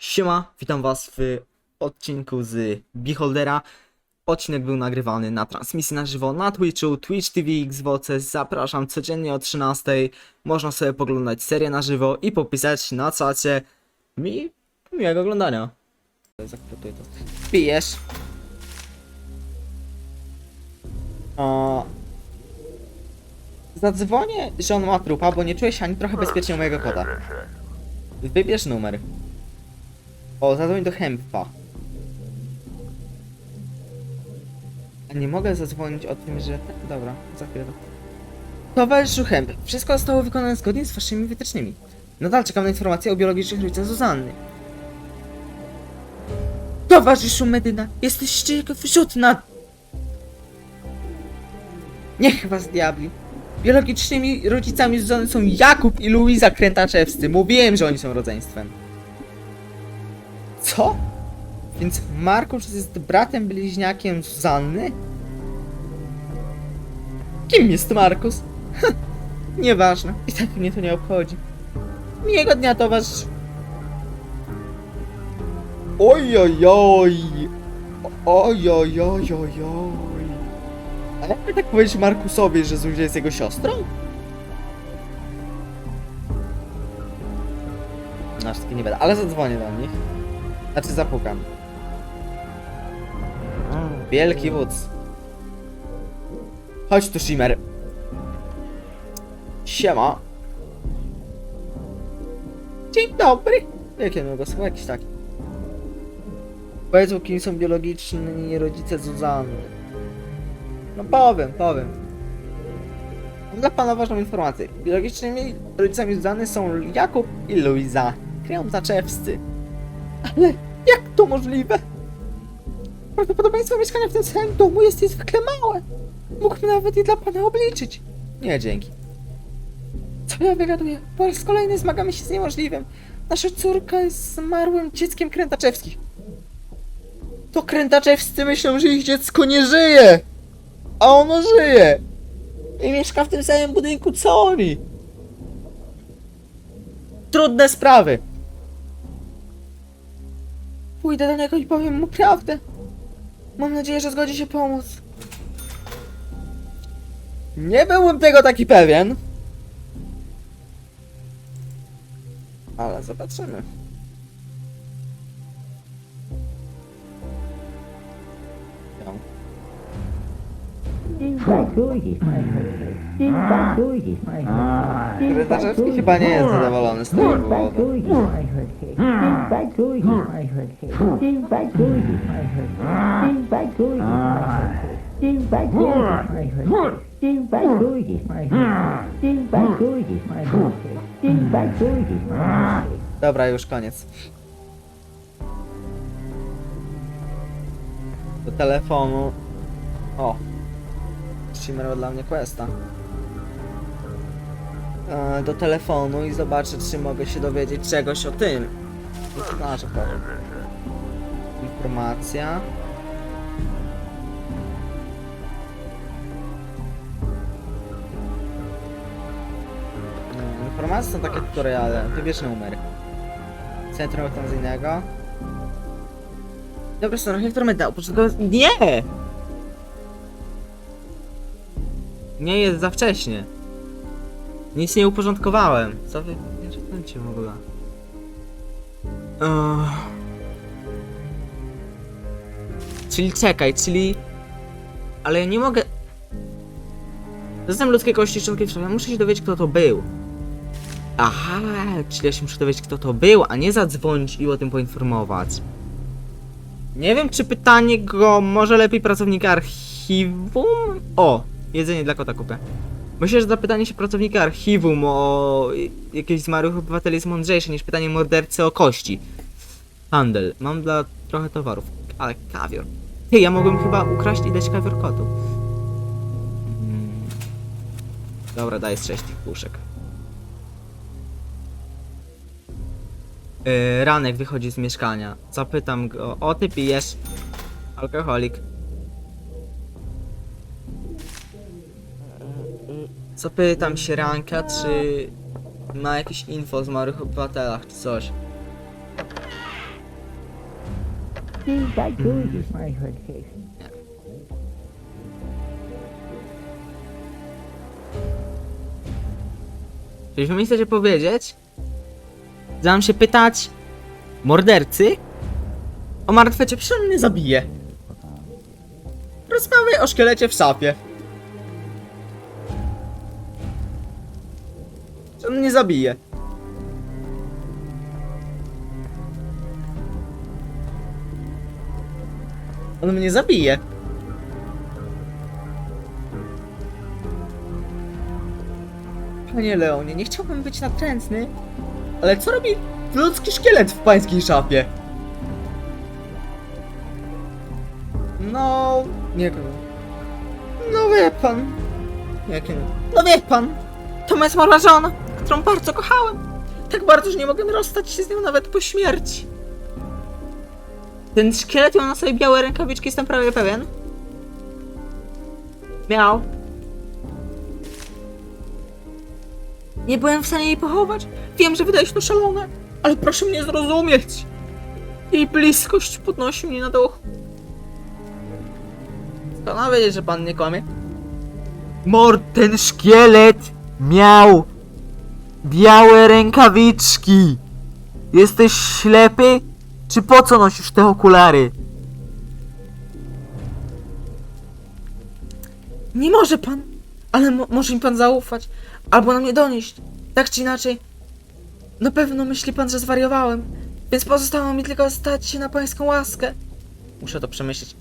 Siema, witam was w odcinku z Beholdera. Odcinek był nagrywany na transmisji na żywo na Twitchu, Twitch TV Xbox. Zapraszam codziennie o 13. Można sobie poglądać serię na żywo i popisać na czacie. Mi miłego oglądania. Zakrytuję to. Pijesz. O... Zadzwonię, że on ma trupa, bo nie czuję się ani trochę bezpiecznie u mojego kota. Wybierz numer. O, zadzwoń do Hempa. A nie mogę zadzwonić o tym, że... Dobra, za chwilę. Towarzyszu Hemp, wszystko zostało wykonane zgodnie z waszymi wytycznymi. Nadal czekam na informacje o biologicznych rodzicach Zuzanny. Towarzyszu Medyna, jesteście jak wrzutna! Niech was diabli. Biologicznymi rodzicami Zuzanny są Jakub i Luiza Krętaczewscy. Mówiłem, że oni są rodzeństwem. Co? Więc Markusz jest bratem bliźniakiem Zuzanny? Kim jest Markus? Nieważne. I tak mnie to nie obchodzi. Miłego dnia, towarzysz. Oj, oj, oj. Oj, oj, oj, oj, oj. A jakby tak powiedzieć Markusowi, że Zuzia jest jego siostrą? Na wszystkie nie będę, ale zadzwonię do nich. Znaczy zapukam. Wielki wódz. Chodź tu, Shimmer. Siema. Dzień dobry. Jakie no słowo jakiś taki. Powiedz mu, kim są biologiczni rodzice Zuzanny. No powiem, powiem. Mam dla pana ważną informację. Biologicznymi rodzicami Zuzanny są Jakub i Luiza. Krętaczewscy. Ale jak to możliwe? Prawdopodobieństwo mieszkania w tym samym domu jest niezwykle małe. Mógłbym nawet je dla pana obliczyć. Nie, dzięki. Co ja wygaduję? Po raz kolejny zmagamy się z niemożliwym. Nasza córka jest zmarłym dzieckiem krętaczewskich. To krętaczewscy myślą, że ich dziecko nie żyje. A ono żyje. I mieszka w tym samym budynku co oni. Trudne sprawy. Pójdę do niego i powiem mu prawdę. Mam nadzieję, że zgodzi się pomóc. Nie byłem tego taki pewien. Ale zobaczymy. Ja. Krytaczewski chyba nie jest zadowolony z tego powodu. Dobra, już koniec. Do telefonu. O. Shimmer dla mnie questa. E, do telefonu i zobaczę, czy mogę się dowiedzieć czegoś o tym. Znaczy powiem. Informacja. E, Informacje są takie tutoriale. Wybierz numer. Centrum retencyjnego. Dobra, są reflektor medał. Początkowo... Nie! Nie jest za wcześnie. Nic nie uporządkowałem. Co wy nie czytacie w ogóle? Ugh. Czyli czekaj, czyli... Ale ja nie mogę... Zatem ludzkie kości szczątki w muszę się dowiedzieć kto to był. Aha, czyli ja się muszę dowiedzieć kto to był, a nie zadzwonić i o tym poinformować. Nie wiem czy pytanie go może lepiej pracownik archiwum? O, jedzenie dla kota kupię. Myślę, że zapytanie się pracownika archiwum o jakichś zmarłych obywateli jest mądrzejsze niż pytanie mordercy o kości. Handel. Mam dla trochę towarów, ale kawior. Ty, ja mogłem chyba ukraść i dać kawior kotu. Mm. Dobra, daj z sześć tych puszek. Yy, ranek wychodzi z mieszkania. Zapytam go, o ty pijesz? Alkoholik. Zapytam się Ranka, czy ma jakieś info o zmarłych obywatelach, czy coś. Steve, that good mi chcecie powiedzieć, zaczynam się pytać mordercy o on mnie zabije. Rozmawiaj o szkielecie w szafie. On mnie zabije? On mnie zabije. Panie Leonie, nie chciałbym być natrętny, ale co robi ludzki szkielet w pańskiej szafie? No, nie wiem. No wie pan. Jakie? No wie pan. To moja zmarła żona, którą bardzo kochałem. Tak bardzo, że nie mogłem rozstać się z nią nawet po śmierci. Ten szkielet miał na sobie białe rękawiczki, jestem prawie pewien. Miał. Nie byłem w stanie jej pochować. Wiem, że wydaje się to szalone, ale proszę mnie zrozumieć. Jej bliskość podnosi mnie na duch. Skąd wiedzieć, że pan nie kłamie? Mord, ten szkielet miał białe rękawiczki. Jesteś ślepy? Czy po co nosisz te okulary? Nie może pan, ale mo może mi pan zaufać, albo na mnie donieść. Tak czy inaczej, na pewno myśli pan, że zwariowałem, więc pozostało mi tylko stać się na pańską łaskę. Muszę to przemyśleć.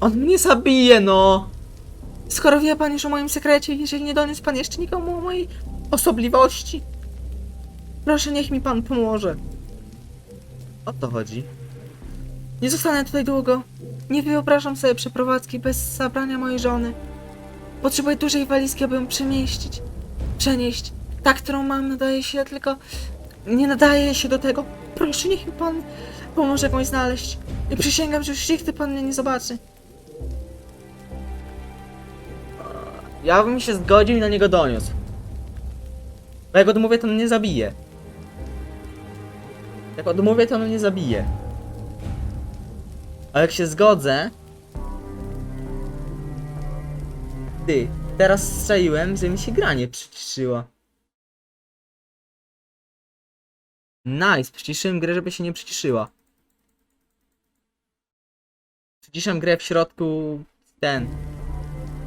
On mnie zabije, no! Skoro wie pan już o moim sekrecie, jeżeli nie doniósł pan jeszcze nikomu o mojej osobliwości, proszę niech mi pan pomoże. O to chodzi. Nie zostanę tutaj długo. Nie wyobrażam sobie przeprowadzki bez zabrania mojej żony. Potrzebuję dużej walizki, aby ją przemieścić. Przenieść. Ta, którą mam, nadaje się tylko... Nie nadaje się do tego. Proszę, niech mi pan pomoże jakąś znaleźć. I przysięgam, że już nigdy pan mnie nie zobaczy. Ja bym się zgodził i na niego doniósł. Bo jak odmówię, to on mnie zabije. Jak odmówię, to on mnie zabije. A jak się zgodzę... Ty, teraz strzeliłem, że mi się gra nie przyciszyła. Nice, przyciszyłem grę, żeby się nie przyciszyła. Przyciszam grę w środku... ten.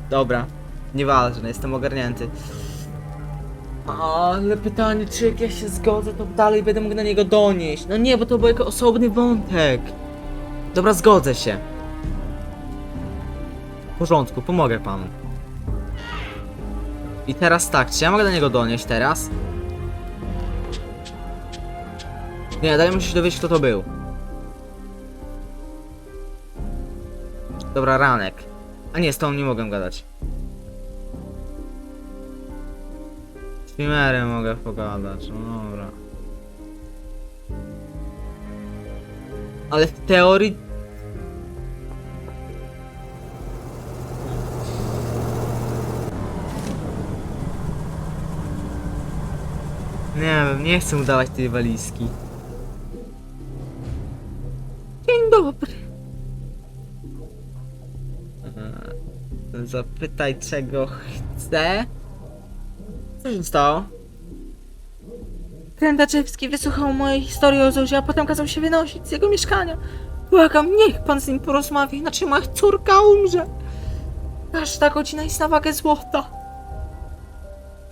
Dobra, nieważne, jestem ogarnięty. Ale pytanie, czy jak ja się zgodzę, to dalej będę mógł na niego donieść. No nie, bo to był jako osobny wątek. Dobra, zgodzę się. W porządku, pomogę panu. I teraz tak, czy ja mogę do niego donieść teraz? Nie, daj mu się dowiedzieć kto to był. Dobra, ranek. A nie, z tą nie mogę gadać. Timerem mogę pogadać, no dobra. Ale w teorii... Nie wiem, nie chcę udawać tej walizki. Dzień dobry. Eee, Zapytaj czego chce. Co się stało? Krętaczewski wysłuchał mojej historii o Zuzie, a potem kazał się wynosić z jego mieszkania. Błagam, niech pan z nim porozmawia, inaczej moja córka umrze. Każda godzina jest na wagę złota.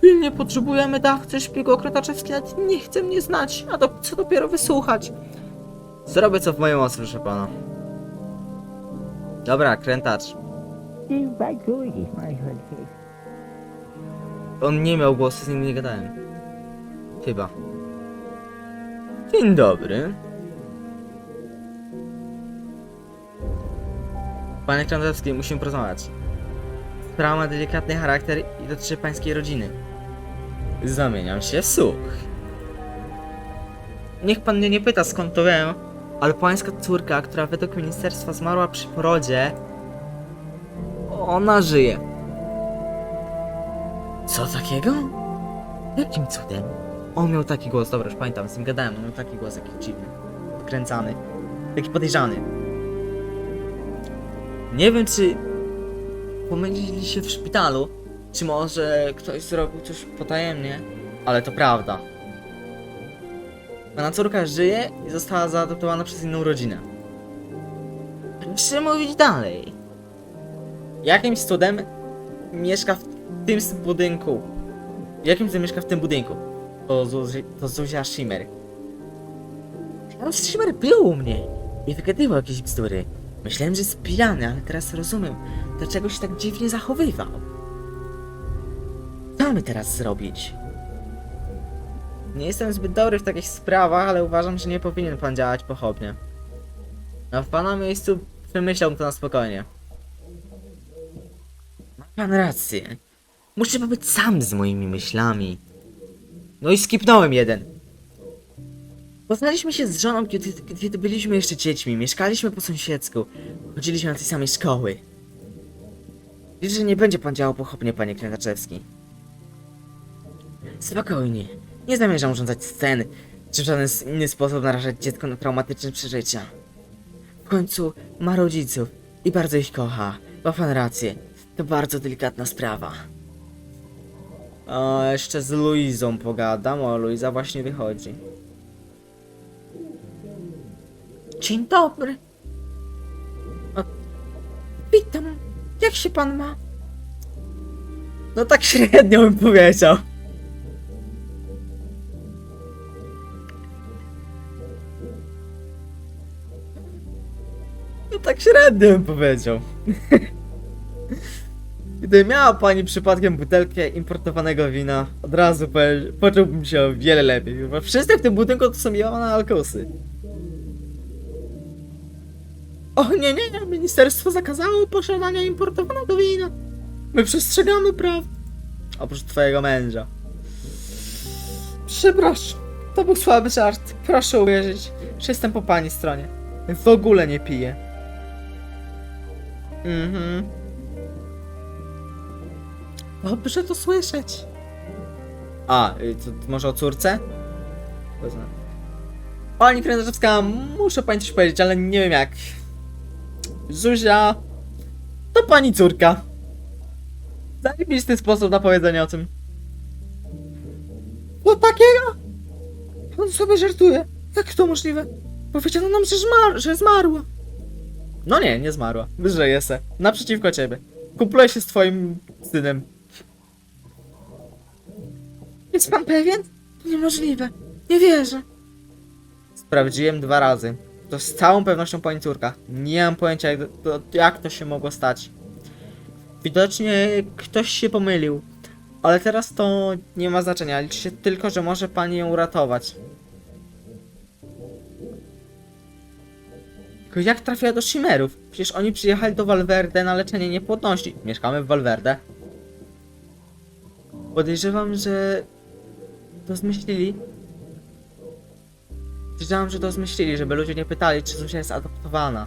Pilnie potrzebujemy dawcy szpiegu, a Krętaczewski nawet nie chce mnie znać, a do, co dopiero wysłuchać. Zrobię co w mojej mocy, proszę pana. Dobra, krętacz. That good my holiday. On nie miał głosu, z nim nie gadałem. Chyba. Dzień dobry. Panie Krążewski, musimy porozmawiać. Sprawa ma delikatny charakter i dotyczy pańskiej rodziny. Zamieniam się w słuch. Niech pan mnie nie pyta skąd to wiem, ale pańska córka, która według ministerstwa zmarła przy porodzie, ona żyje. Co takiego? Jakim cudem? On miał taki głos, dobra, już pamiętam, z nim gadałem, on miał taki głos jakiś dziwny, odkręcany, taki podejrzany. Nie wiem, czy pomylili się w szpitalu, czy może ktoś zrobił coś potajemnie, ale to prawda. Pana córka żyje i została zaadoptowana przez inną rodzinę. Czy mówić dalej? Jakimś cudem mieszka w tym s- budynku. Jakim cudem mieszka w tym budynku? To, Zuzi, to Zuzia Shimmer. Teraz Shimmer był u mnie i wygadywał jakieś bzdury. Myślałem, że jest pijany, ale teraz rozumiem, dlaczego się tak dziwnie zachowywał. Co mamy teraz zrobić? Nie jestem zbyt dobry w takich sprawach, ale uważam, że nie powinien pan działać pochopnie. A w pana miejscu przemyślałbym to na spokojnie. Ma pan rację. Muszę być sam z moimi myślami. No i skipnąłem jeden. Poznaliśmy się z żoną, kiedy, kiedy byliśmy jeszcze dziećmi. Mieszkaliśmy po sąsiedzku. Chodziliśmy do tej samej szkoły. Liczę, że nie będzie pan działał pochopnie, panie Krętaczewski. Spokojnie. Nie zamierzam urządzać scen, czy w żaden inny sposób narażać dziecko na traumatyczne przeżycia. W końcu ma rodziców i bardzo ich kocha. Ma pan rację. To bardzo delikatna sprawa. O, jeszcze z Luizą pogadam. O, Luiza właśnie wychodzi. Dzień dobry. O, witam. Jak się pan ma? No tak średnio bym powiedział. No tak średnio bym powiedział. Gdyby miała pani przypadkiem butelkę importowanego wina, od razu powie- poczułbym się o wiele lepiej. Wszyscy w tym budynku to są jałane alkosy. O nie, nie, nie, ministerstwo zakazało posiadania importowanego wina. My przestrzegamy praw. Oprócz twojego męża. Przepraszam, to był słaby żart. Proszę uwierzyć, że jestem po pani stronie. W ogóle nie piję. Mhm. Dobrze to słyszeć. A, y, to, to może o córce? Poznam. Pani Krętaczewska, muszę pani coś powiedzieć, ale nie wiem jak. Zuzia, to pani córka. Zajebisty sposób na powiedzenie o tym. No takiego? On sobie żartuje. Jak to możliwe? Powiedziano nam, że, zmar- że zmarła. No nie, nie zmarła. Żyje se. Naprzeciwko ciebie. Kupluje się z twoim synem. Jest pan pewien? To niemożliwe. Nie wierzę. Sprawdziłem dwa razy. To z całą pewnością pani córka. Nie mam pojęcia, jak to, jak to się mogło stać. Widocznie ktoś się pomylił. Ale teraz to nie ma znaczenia. Liczy się tylko, że może pani ją uratować. Tylko jak trafiła do Shimmerów? Przecież oni przyjechali do Valverde na leczenie niepłodności. Mieszkamy w Valverde. Podejrzewam, że to zmyślili. Podejrzewam, że to zmyślili, żeby ludzie nie pytali, czy Zuzia jest adoptowana.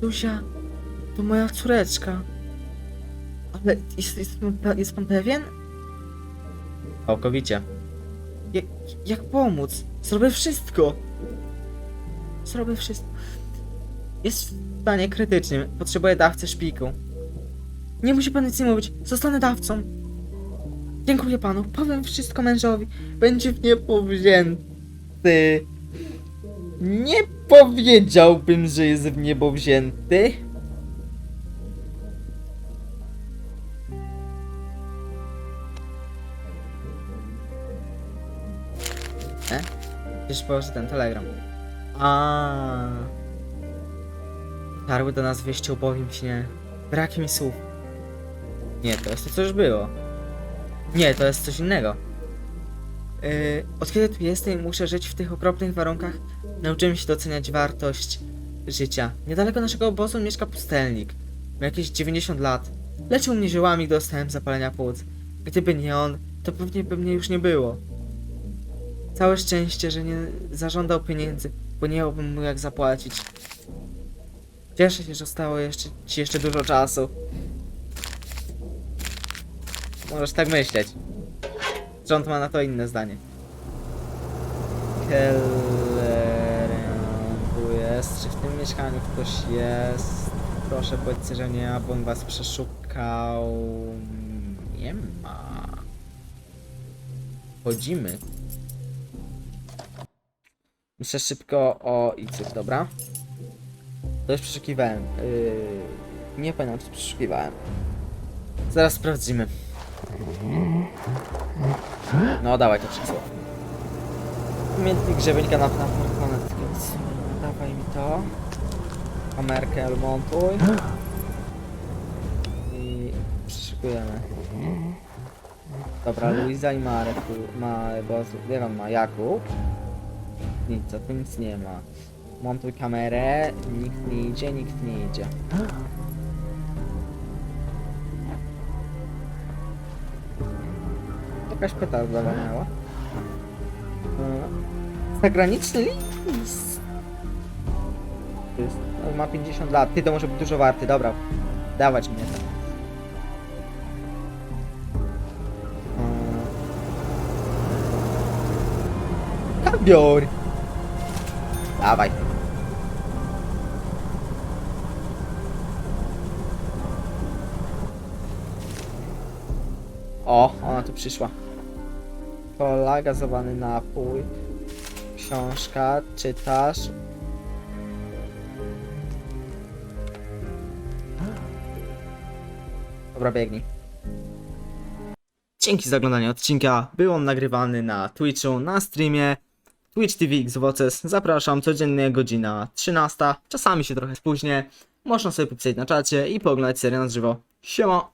Zuzia, to moja córeczka. Ale jest, jest, pan jest pan pewien? Całkowicie. Jak, jak pomóc? Zrobię wszystko. Zrobię wszystko. Jest w stanie krytycznym. Potrzebuję dawcy szpiku. Nie musi pan nic nie mówić. Zostanę dawcą. Dziękuję panu. Powiem wszystko mężowi. Będzie w niebo wzięty. Nie powiedziałbym, że jest w niebo wzięty. E? Już położę ten telegram. A. Tarły do nas wieści o bowiem śnie. Brak mi słów. Nie, to jest to, co już było. Nie, to jest coś innego. Yy, od kiedy tu jestem, muszę żyć w tych okropnych warunkach. Nauczyłem się doceniać wartość życia. Niedaleko naszego obozu mieszka pustelnik. Ma jakieś 90 lat. Leczył mnie ziołami, dostałem zapalenia płuc. Gdyby nie on, to pewnie by mnie już nie było. Całe szczęście, że nie zażądał pieniędzy, bo nie miałbym mu jak zapłacić. Cieszę się, że zostało jeszcze, ci jeszcze dużo czasu. Możesz tak myśleć. Rząd ma na to inne zdanie. Keller tu jest. Czy w tym mieszkaniu ktoś jest? Proszę powiedzcie, że nie, on was przeszukał. Nie ma. Chodzimy. Muszę szybko o Icyk, dobra? To już przeszukiwałem. Yy, nie pamiętam, czy przeszukiwałem. Zaraz sprawdzimy. No, dawaj to krzesło. Umiejętnik grzebienka na Fortnite, więc dawaj mi to. Kamerkę montuj. I przeszukujemy. Dobra, Luiza i Marek ma, bo jak on ma? Jakub. Nic, co tu nic nie ma. Montuj kamerę, nikt nie idzie, nikt nie idzie. Jakaś petarda walnęła. E, Zagraniczny list. Jest, no, ma 50 lat. Ty to może być dużo warty, dobra. Dawać mnie to. E, Kabior! Dawaj. O, ona tu przyszła. Kola, gazowany napój. Książka, czytasz. Dobra, biegnij. Dzięki za oglądanie odcinka. Był on nagrywany na Twitchu, na streamie. Twitch TV Xboxes. Zapraszam codziennie godzina 13. Czasami się trochę spóźnię. Można sobie popisać na czacie i pooglądać serię na żywo. Siema!